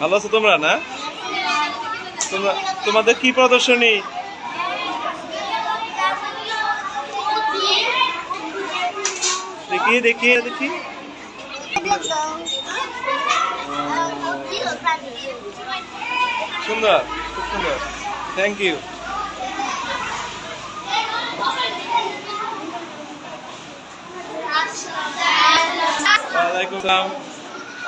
ভালো আছো তোমরা, না? তোমরা, তোমাদের কি প্রদর্শনী? দেখি দেখি দেখি। সুন্দর, খুব সুন্দর। থ্যাংক ইউ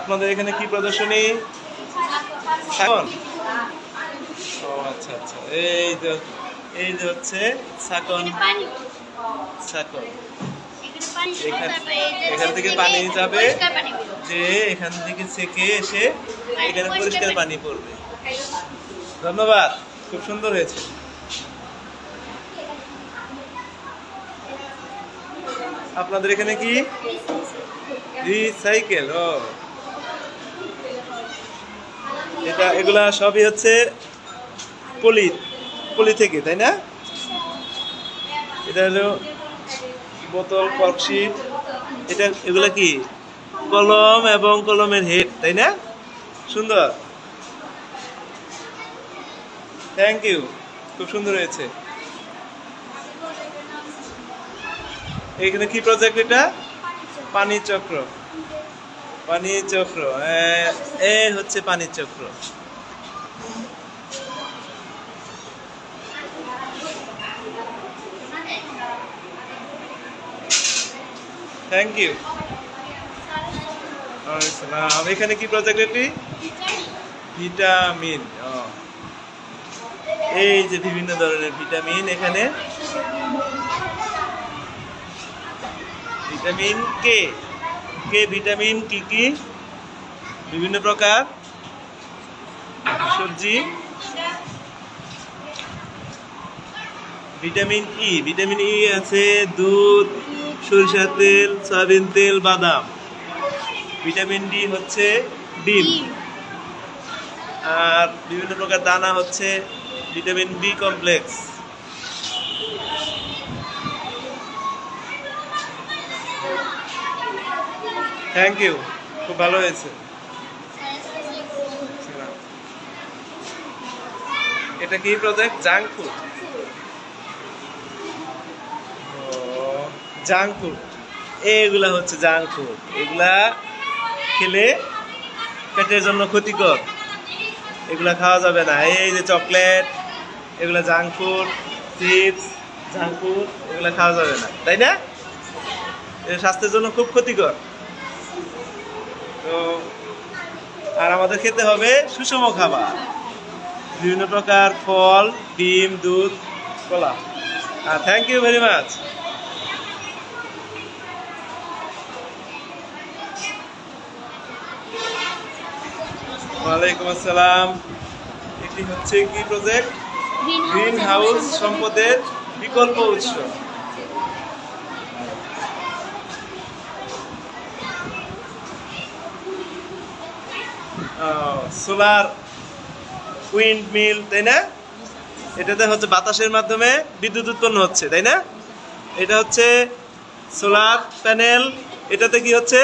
আপনাদের এখানে কি প্রদর্শনী? এখন? ও আচ্ছা আচ্ছা। এই যে এই যে হচ্ছে সাকন সাকন এখান- এখান থেকে পানি যাবে। যে এখান থেকে সেকে এসে এখানে পরিষ্কার পানি। পড়বে। ধন্যবাদ খুব সুন্দর হয়েছে। আপনাদের এখানে কি? রিসাইকেল ও। এটা, এগুলা সবই হচ্ছে পলি পলি থেকে, তাই না? এটা হলো বোতল কর্কশিট এটা, এগুলা কি? কলম এবং কলমের হেড, তাই না? সুন্দর। থ্যাংক ইউ খুব সুন্দর হয়েছে। এখানে কি প্রজেক্ট এটা? পানি চক্র পানি চক্র, এ- হচ্ছে পানি চক্র। থ্যাংক ইউ এখানে কি প্রজেক্ট এটি ভিটামিন এই যে বিভিন্ন ধরনের ভিটামিন এখানে। ভিটামিন কে কে ভিটামিন কি কি? বিভিন্ন প্রকার। সবজি। ভিটামিন ই ভিটামিন ই আছে দুধ সরিষার তেল সয়াবিন তেল বাদাম। ভিটামিন ডি হচ্ছে ডিম। আর বিভিন্ন প্রকার দানা হচ্ছে vitamin B complex thank you খুব ভালো হয়েছে। এটা কি project junk food junk food এগুলা হচ্ছে জাঙ্ক ফুড এগুলা খেলে পেটের জন্য ক্ষতিকর। এগুলা খাওয়া যাবে না। এই যে চকলেট এগুলা junk food chips junk food এগুলা খাওয়া যাবে না। তাই না? এটা স্বাস্থ্যের জন্য খুব ক্ষতিকর। তো আর আমাদের খেতে হবে সুষম খাবার। বিভিন্ন প্রকার ফল ডিম দুধ কলা। আর থ্যাংক ইউ ভেরি মাচ ওয়ালাইকুম আসসালাম। এটি হচ্ছে কি প্রজেক্ট গ্রিন হাউস সম্পদের বিকল্প উৎস। সোলার উইন্ড মিল, তাই না? এটাতে হচ্ছে বাতাসের মাধ্যমে বিদ্যুৎ উৎপন্ন হচ্ছে, তাই না? এটা হচ্ছে সোলার প্যানেল, এটাতে কি হচ্ছে?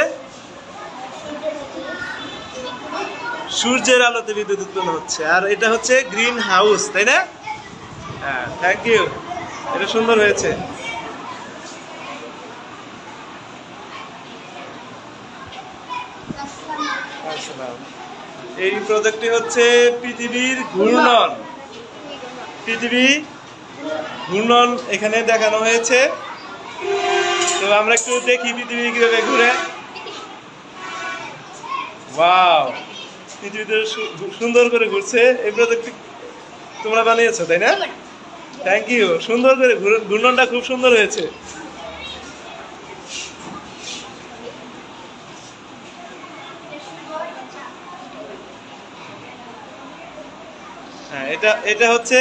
সূর্যের আলোতে বিদ্যুৎ উৎপন্ন হচ্ছে, আর এটা হচ্ছে গ্রিন হাউস তাই না? হ্যাঁ থ্যাংক ইউ এটা সুন্দর হয়েছে আসসালাম। এই প্রজেক্টটি হচ্ছে পৃথিবীর ঘূর্ণন। পৃথিবী ঘূর্ণন এখানে দেখানো হয়েছে। তো আমরা একটু দেখি পৃথিবী কীভাবে ঘুরে। ওয়াও পৃথিবীতে সুন্দর করে ঘুরছে। এই প্রজেক্টটি তোমরা বানিয়েছো তাই না? Thank you. সুন্দর করে ঘুর- ঘূর্ণনটা খুব সুন্দর হয়েছে। হ্যাঁ এটা এটা হচ্ছে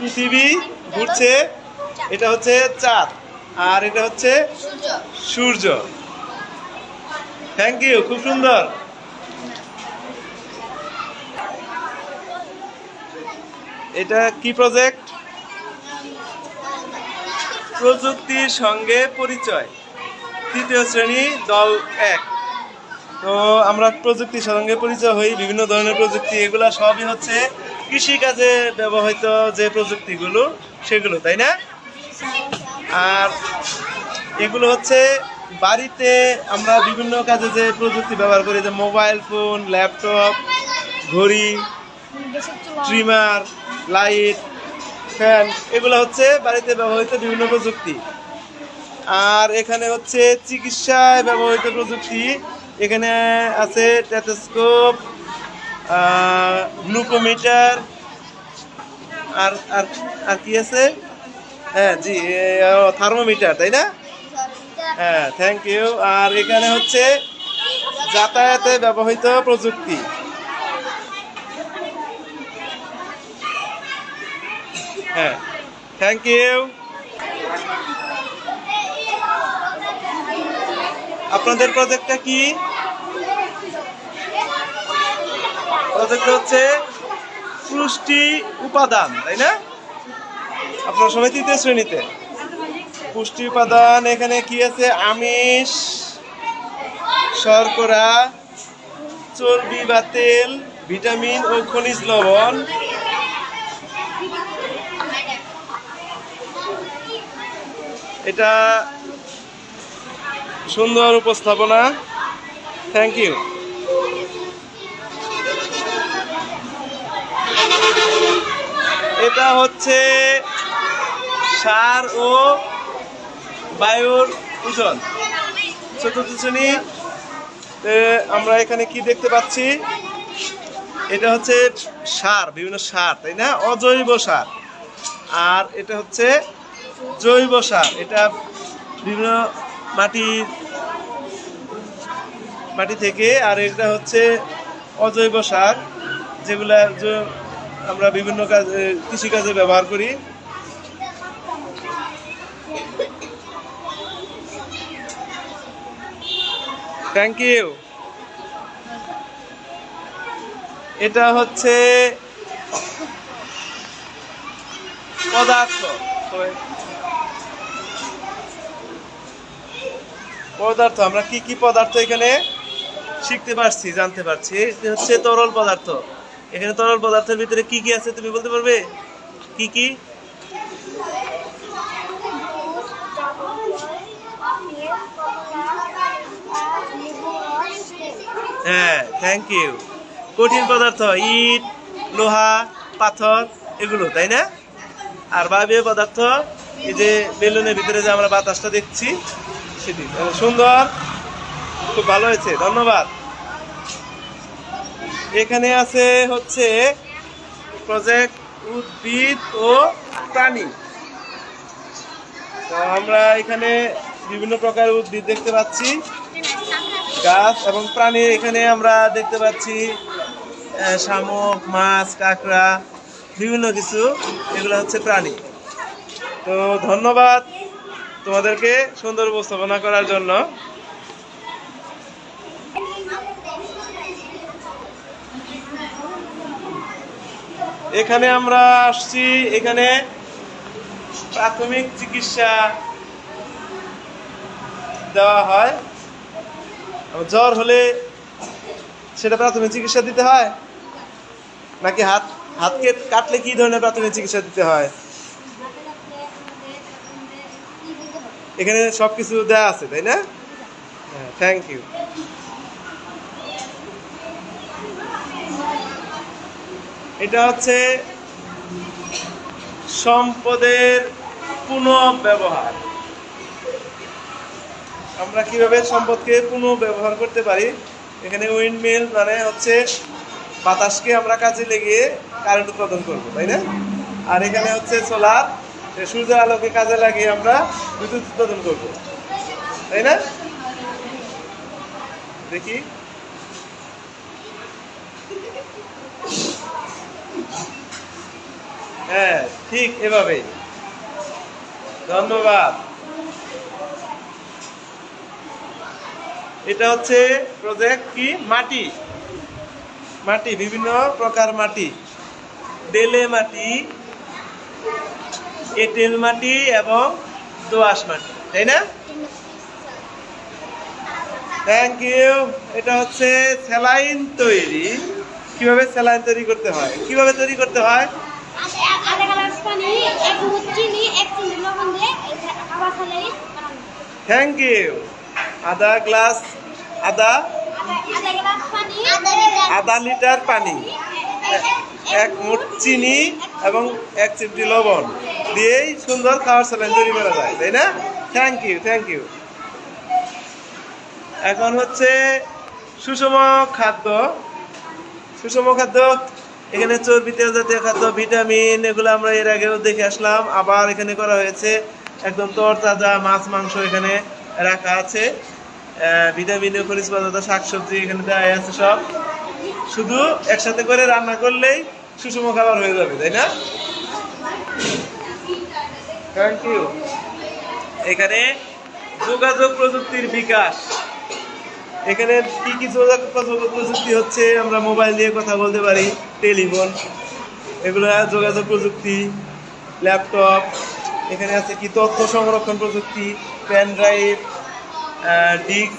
পৃথিবী ঘুরছে, এটা হচ্ছে চাঁদ, আর এটা হচ্ছে সূর্য। থ্যাংক ইউ খুব সুন্দর। এটা কি প্রজেক্ট প্রযুক্তির সঙ্গে পরিচয়। তৃতীয় শ্রেণি, দল এক। তো আমরা প্রযুক্তির সঙ্গে পরিচয় হই, বিভিন্ন ধরনের প্রযুক্তি, এগুলো সবই হচ্ছে কৃষিকাজে ব্যবহৃত যে প্রযুক্তিগুলো, সেগুলো, তাই না? আর এগুলো হচ্ছে বাড়িতে আমরা বিভিন্ন কাজে যে প্রযুক্তি ব্যবহার করি, যে মোবাইল ফোন, ল্যাপটপ, ঘড়ি, ট্রিমার, লাইট, ফ্যান, এগুলো হচ্ছে বাড়িতে ব্যবহৃত বিভিন্ন প্রযুক্তি। আর এখানে হচ্ছে চিকিৎসায় ব্যবহৃত প্রযুক্তি এখানে আছে টেথোস্কোপ গ্লুকোমিটার, আর আর আর কি আছে? হ্যাঁ জি থার্মোমিটার, তাই না? হ্যাঁ থ্যাংক ইউ আর এখানে হচ্ছে যাতায়াতে ব্যবহৃত প্রযুক্তি। হ্যাঁ থ্যাংক ইউ আপনাদের প্রজেক্টটা কি? প্রজেক্ট হচ্ছে পুষ্টি উপাদান, তাই না? আপনার সবাই তৃতীয় শ্রেণীতে। পুষ্টি উপাদান, এখানে কি আছে? আমিষ, শর্করা, চর্বি বা তেল, ভিটামিন ও খনিজ লবণ। এটা সুন্দর উপস্থাপনা। থ্যাংক ইউ এটা হচ্ছে সার ও বায়ুর ওজন। চতুর্থ শ্রেণি। আমরা এখানে কি দেখতে পাচ্ছি? এটা হচ্ছে সার, বিভিন্ন সার, তাই না? অজৈব সার। আর এটা হচ্ছে জৈব সার। এটা বিভিন্ন মাটির মাটি থেকে, আর এটা হচ্ছে অজৈব সার, যেগুলা আমরা বিভিন্ন কাজে কৃষিকাজে ব্যবহার করি। থ্যাংক ইউ এটা হচ্ছে পদার্থ। পদার্থ, আমরা কি কি পদার্থ এখানে শিখতে পারছি, জানতে পারছি। হচ্ছে তরল পদার্থ। এখানে তরল পদার্থের ভিতরে কি কি আছে তুমি বলতে পারবে? কি কি? হ্যাঁ থ্যাংক ইউ কঠিন পদার্থ, ইট, লোহা, পাথর, এগুলো, তাই না? আর বায়বীয় পদার্থ, এই যে বেলুনের ভিতরে যে আমরা বাতাসটা দেখছি, সেটি। সুন্দর, খুব ভালো হয়েছে, ধন্যবাদ। এখানে আছে হচ্ছে প্রজেক্ট উদ্ভিদ ও প্রাণী। আমরা এখানে বিভিন্ন প্রকার উদ্ভিদ দেখতে পাচ্ছি। গাছ এবং প্রাণী এখানে আমরা দেখতে পাচ্ছি শামুক, মাছ, কাঁকড়া, বিভিন্ন কিছু। এগুলো হচ্ছে প্রাণী। তো ধন্যবাদ তোমাদেরকে সুন্দর উপস্থাপনা করার জন্য। এখানে আমরা আসছি, এখানে প্রাথমিক চিকিৎসা দেওয়া হয়। জ্বর হলে সেটা প্রাথমিক চিকিৎসা দিতে হয়? নাকি হাত, হাতকে কাটলে কি ধরনের প্রাথমিক চিকিৎসা দিতে হয়? এখানে সব কিছু দেওয়া আছে, তাই না? হ্যাঁ থ্যাংক ইউ এটা হচ্ছে সম্পদের পুনঃব্যবহার। আমরা কীভাবে সম্পদকে পুনঃ ব্যবহার করতে পারি? এখানে উইন্ডমিল মানে হচ্ছে বাতাসকে আমরা কাজে লেগে কারেন্ট উৎপাদন করব, তাই না? আর এখানে হচ্ছে সোলার সূর্যের আলোকে কাজে লাগিয়ে আমরা বিদ্যুৎ উৎপাদন করব, তাই না? দেখি। হ্যাঁ ঠিক এভাবেই। ধন্যবাদ। এটা হচ্ছে প্রজেক্ট কি? মাটি। মাটি, বিভিন্ন প্রকার মাটি। বেলে মাটি, এঁটেল মাটি এবং দোআঁশ মাটি, তাই না? থ্যাংক ইউ এটা হচ্ছে স্যালাইন তৈরি। কীভাবে স্যালাইন তৈরি করতে হয়? কীভাবে তৈরি করতে হয়? গ্লাস পানি এক চামচ চিনি এক চিমটি লবণ দিয়ে খাবার ফেলে বানানো। থ্যাংক ইউ আধা গ্লাস আদা আধা গ্লাস পানি। আধা লিটার। পানি। এক মুঠ চিনি এবং এক চিমটি লবণ দিয়েই সুন্দর খাওয়ার স্যালাইন তৈরি করা যায় তাই না? থ্যাংক ইউ থ্যাংক ইউ এখন হচ্ছে সুষম খাদ্য। সুষম খাদ্য এখানে চর্বি তেল জাতীয় খাদ্য, ভিটামিন, এগুলো আমরা এর আগেও দেখে আসলাম। আবার এখানে করা হয়েছে একদম তরতাজা মাছ, মাংস এখানে রাখা আছে। ভিটামিন ও পদার্থ, শাকসবজি এখানে দেওয়া আছে সব। শুধু একসাথে করে রান্না করলেই সুষম খাবার হয়ে যাবে, তাই না? থ্যাংক ইউ এখানে যোগাযোগ প্রযুক্তির বিকাশ। এখানে কি কি যোগাযোগ প্রযুক্তি- হচ্ছে, আমরা মোবাইল দিয়ে কথা বলতে পারি টেলিফোন এগুলো যোগাযোগ প্রযুক্তি ল্যাপটপ এখানে আছে কি তথ্য সংরক্ষণ প্রযুক্তি pen drive disk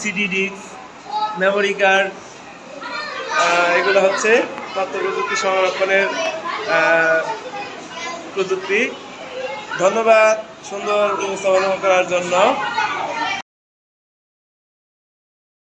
CD disk memory card এগুলো হচ্ছে তথ্য প্রযুক্তি সংরক্ষণের প্রযুক্তি। ধন্যবাদ সুন্দর উপস্থাপনা করার জন্য।